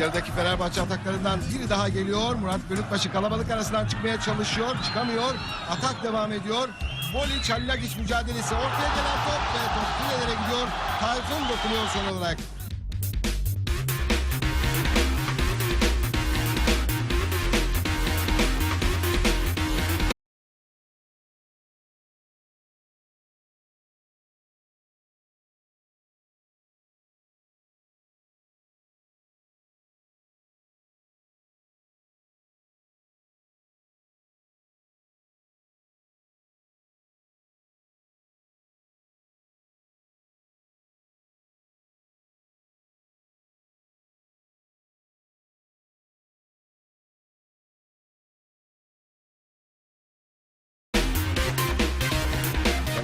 yarıdaki Fenerbahçe ataklarından biri daha geliyor. Murat Bölükbaşı kalabalık arasından çıkmaya çalışıyor. Çıkamıyor. Atak devam ediyor. Boliç Halilagiç mücadelesi. Ortaya gelen top ve top kulelere gidiyor. Tayfun dokunuyor son olarak.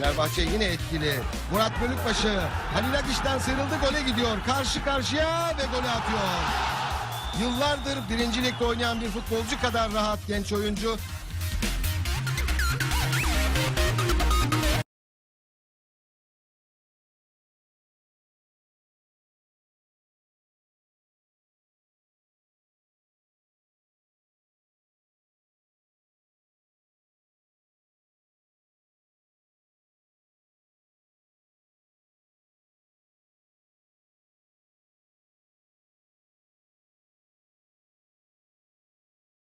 Fenerbahçe yine etkili. Murat Bölükbaşı Halil Agiş'ten sıyrıldı gole gidiyor. Karşı karşıya ve golü atıyor. Yıllardır birinci ligde oynayan bir futbolcu kadar rahat genç oyuncu